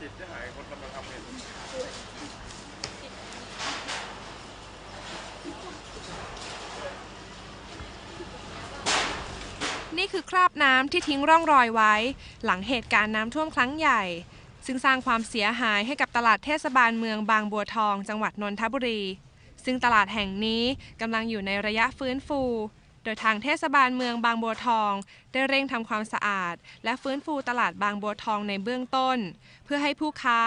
จิตจะหายคนกำลังทำเองนี่คือคราบน้ำที่ทิ้งร่องรอยไว้ หลังเหตุการณ์น้ำท่วมครั้งใหญ่ ซึ่งสร้างความเสียหายให้กับตลาดเทศบาลเมืองบางบัวทอง จังหวัดนนทบุรี ซึ่งตลาดแห่งนี้กำลังอยู่ในระยะฟื้นฟู โดยทางเทศบาลเมืองบางบัวทอง ได้เร่งทำความสะอาด และฟื้นฟูตลาดบางบัวทองในเบื้องต้น เพื่อให้ผู้ค้า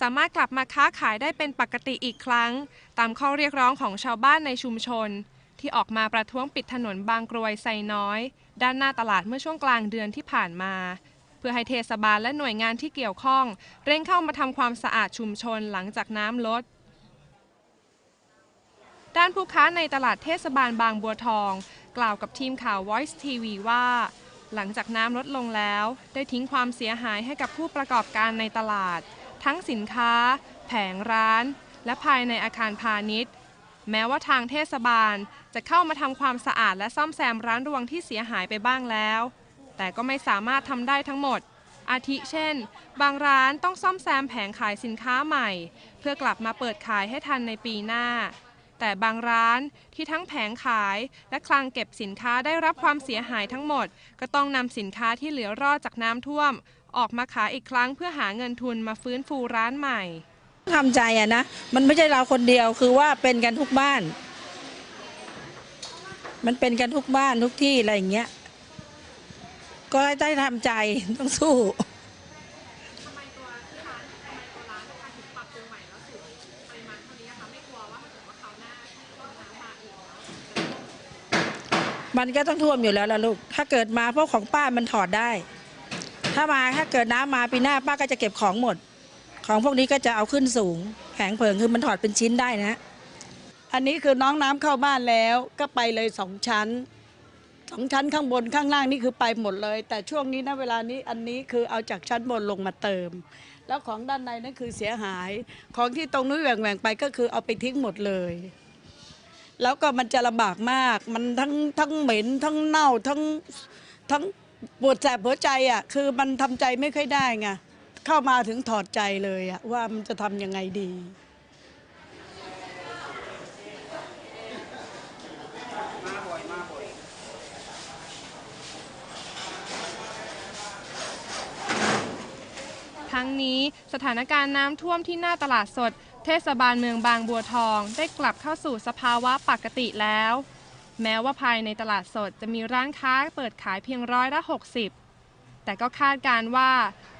สามารถกลับมาค้าขายได้เป็นปกติอีกครั้ง ตามข้อเรียกร้องของชาวบ้านในชุมชน ที่ออกมาประท้วงปิดถนนบางกรวยไซน้อย ด้านหน้าตลาดเมื่อช่วงกลางเดือนที่ผ่านมา เพื่อให้เทศบาลและหน่วยงานที่เกี่ยวข้อง เร่งเข้ามาทำความสะอาดชุมชนหลังจากน้ำลดด้านผู้ค้าในตลาดเทศบาลบางบัวทอง กล่าวกับทีมข่าว Voice TV ว่า หลังจากน้ำลดลงแล้ว ได้ทิ้งความเสียหายให้กับผู้ประกอบการในตลาด ทั้งสินค้า แผงร้าน และภายในอาคารพาณิชย์ แม้ว่าทางเทศบาลจะเข้ามาทำความสะอาดและซ่อมแซมร้านรวงที่เสียหายไปบ้างแล้ว แต่ก็ไม่สามารถทำได้ทั้งหมดอาทิเช่น บางร้านต้องซ่อมแซมแผงขายสินค้าใหม่ เพื่อกลับมาเปิดขายให้ทันในปีหน้า แต่บางร้านที่ทั้งแผงขาย และคลังเก็บสินค้าได้รับความเสียหายทั้งหมด ก็ต้องนำสินค้าที่เหลือรอดจากน้ำท่วม ออกมาขายอีกครั้งเพื่อหาเงินทุนมาฟื้นฟูร้านใหม่ทำใจอะนะ มันไม่ใช่เราคนเดียวคือว่าเป็นกันทุกบ้าน มันเป็นกันทุกบ้านทุกที่อะไรอย่างเงี้ย ก็ได้ทำใจต้องสู้ มันก็ต้องท่วมอยู่แล้วล่ะลูก ถ้าเกิดมาพราะของป้ามันถอดได้ ถ้ามาถ้าเกิดน้ำมาปีหน้าป้าก็จะเก็บของหมด ของพวกนี้ก็จะเอาขึ้นสูงแผงเผิงคือมันถอดเป็นชิ้นได้นะ อันนี้คือน้องน้ำเข้าบ้านแล้วก็ไปเลยสองชั้นสองชั้นข้างบนข้างล่างนี่คือไปหมดเลย แต่ช่วงนี้นะเวลานี้อันนี้คือเอาจากชั้นบนลงมาเติม แล้วของด้านในนั่นคือเสียหาย ของที่ตรงนู้นแหว่งๆไปก็คือเอาไปทิ้งหมดเลย แล้วก็มันจะลำบากมาก มันทั้งทั้งเหม็นทั้งเน่าทั้งทั้งปวดแสบหัวใจอะคือมันทำใจไม่ค่อยได้ไงเข้ามาถึงถอดใจเลยอะว่ามันจะทำยังไงดี ทั้งนี้ สถานการณ์น้ำท่วมที่หน้าตลาดสด เทศบาลเมืองบางบัวทอง ได้กลับเข้าสู่สภาวะปกติแล้ว แม้ว่าภายในตลาดสดจะมีร้านค้าเปิดขายเพียงร้อยละ 60 แต่ก็คาดการณ์ว่า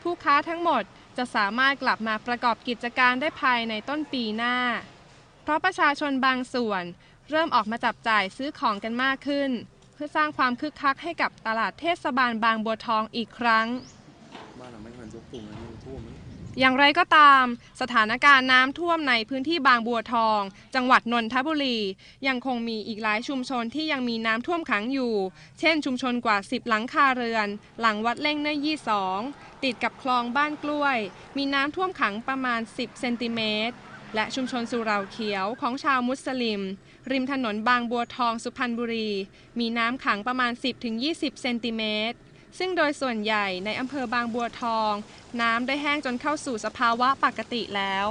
ผู้ค้าทั้งหมดจะสามารถกลับมาประกอบกิจการได้ภายในต้นปีหน้า เพราะประชาชนบางส่วน เริ่มออกมาจับจ่ายซื้อของกันมากขึ้น เพื่อสร้างความคึกคักให้กับตลาดเทศบาลบางบัวทองอีกครั้งันยกตุ่มเลยมันท่วมอย่างไรก็ตาม สถานการณ์น้ำท่วมในพื้นที่บางบัวทอง จังหวัดนนทบุรี ยังคงมีอีกหลายชุมชนที่ยังมีน้ำท่วมขังอยู่ เช่น ชุมชนกว่า 10 หลังคาเรือน หลังวัดเล่งเนยยี่สองติดกับคลองบ้านกล้วย มีน้ำท่วมขังประมาณ 10 เซนติเมตร และชุมชนสุราเขียวของชาวมุสลิม ริมถนนบางบัวทองสุพรรณบุรี มีน้ำขังประมาณ 10-20 เซนติเมตร ซึ่งโดยส่วนใหญ่ในอำเภอบางบัวทอง น้ำได้แห้งจนเข้าสู่สภาวะปกติแล้ว